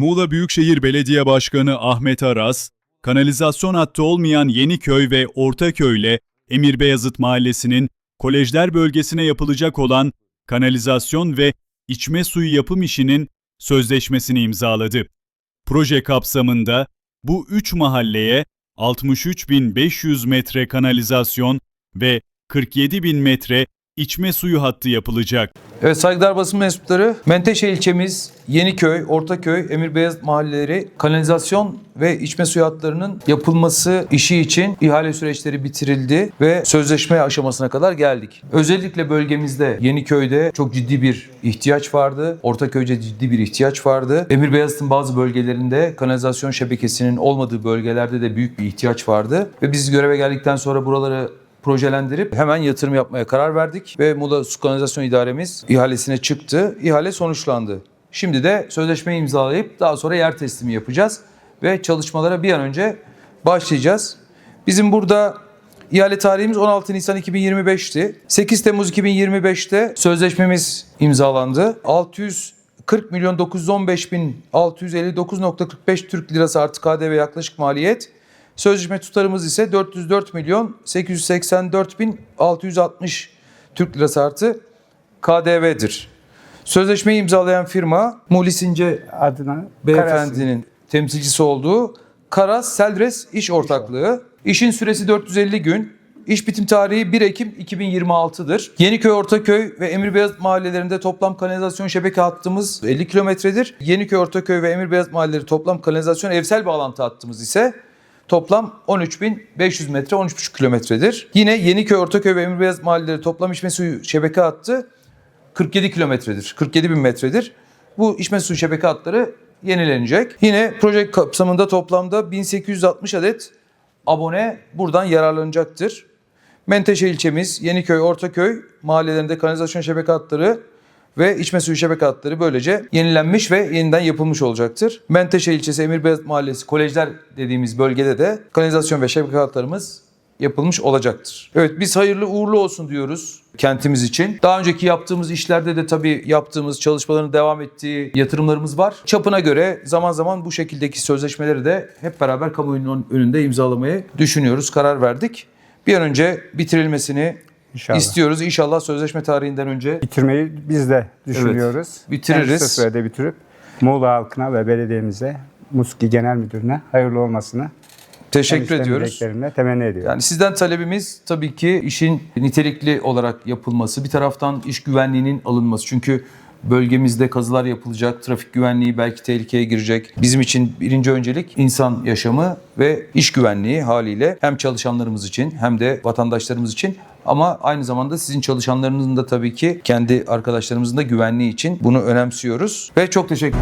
Muğla Büyükşehir Belediye Başkanı Ahmet Aras, kanalizasyon hattı olmayan Yeniköy ve Ortaköy ile Emir Beyazıt Mahallesi'nin kolejler bölgesine yapılacak olan kanalizasyon ve içme suyu yapım işinin sözleşmesini imzaladı. Proje kapsamında bu üç mahalleye 63.500 metre kanalizasyon ve 47.000 metre içme suyu hattı yapılacak. Evet saygıdeğer basın mensupları Menteşe ilçemiz Yeniköy, Ortaköy, Emir Beyaz mahalleleri kanalizasyon ve içme suyu hatlarının yapılması işi için ihale süreçleri bitirildi ve sözleşme aşamasına kadar geldik. Özellikle bölgemizde Yeniköy'de çok ciddi bir ihtiyaç vardı. Ortaköy'de ciddi bir ihtiyaç vardı. Emir Beyazıt'ın bazı bölgelerinde kanalizasyon şebekesinin olmadığı bölgelerde de büyük bir ihtiyaç vardı. Ve biz göreve geldikten sonra buraları projelendirip hemen yatırım yapmaya karar verdik ve Muğla Su Kanalizasyon İdaremiz ihalesine çıktı. İhale sonuçlandı. Şimdi de sözleşmeyi imzalayıp daha sonra yer teslimi yapacağız ve çalışmalara bir an önce başlayacağız. Bizim burada ihale tarihimiz 16 Nisan 2025'ti. 8 Temmuz 2025'te sözleşmemiz imzalandı. 640 milyon 915 bin 659.45 Türk lirası artı KDV yaklaşık maliyet. Sözleşme tutarımız ise 404 milyon 884 bin 660 Türk lirası artı KDV'dir. Sözleşmeyi imzalayan firma Mulis İnce adına beyefendinin temsilcisi olduğu Karas Seldres İş Ortaklığı. İşin süresi 450 gün. İş bitim tarihi 1 Ekim 2026'dır. Yeniköy, Ortaköy ve Emirbeyaz mahallelerinde toplam kanalizasyon şebeke hattımız 50 kilometredir. Yeniköy, Ortaköy ve Emirbeyaz mahalleleri toplam kanalizasyon evsel bağlantı hattımız ise toplam 13.500 metre 13,5 kilometredir. Yine Yeniköy, Ortaköy ve Emirbeyaz mahalleleri toplam içme suyu şebeke hattı 47 kilometredir. 47 bin metredir. Bu içme suyu şebeke hatları yenilenecek. Yine proje kapsamında toplamda 1860 adet abone buradan yararlanacaktır. Menteşe ilçemiz, Yeniköy, Ortaköy mahallelerinde kanalizasyon şebeke hatları ve içme suyu şebeke hatları böylece yenilenmiş ve yeniden yapılmış olacaktır. Menteşe ilçesi, Emirbeyaz Mahallesi, kolejler dediğimiz bölgede de kanalizasyon ve şebeke hatlarımız yapılmış olacaktır. Evet biz hayırlı uğurlu olsun diyoruz kentimiz için. Daha önceki yaptığımız işlerde de tabii yaptığımız çalışmaların devam ettiği yatırımlarımız var. Çapına göre zaman zaman bu şekildeki sözleşmeleri de hep beraber kamuoyunun önünde imzalamayı düşünüyoruz, karar verdik. Bir an önce bitirilmesini İnşallah. istiyoruz. İnşallah sözleşme tarihinden önce bitirmeyi biz de düşünüyoruz. bitiririz. En kısa sürede bitirip Muğla halkına ve belediyemize, Muski Genel Müdürüne hayırlı olmasını teşekkür ediyoruz. dileklerimle temenni ediyorum. Yani sizden talebimiz tabii ki işin nitelikli olarak yapılması, bir taraftan iş güvenliğinin alınması. Çünkü bölgemizde kazılar yapılacak, trafik güvenliği belki tehlikeye girecek. Bizim için birinci öncelik insan yaşamı ve iş güvenliği haliyle hem çalışanlarımız için hem de vatandaşlarımız için ama aynı zamanda sizin çalışanlarınızın da tabii ki kendi arkadaşlarımızın da güvenliği için bunu önemsiyoruz ve çok teşekkür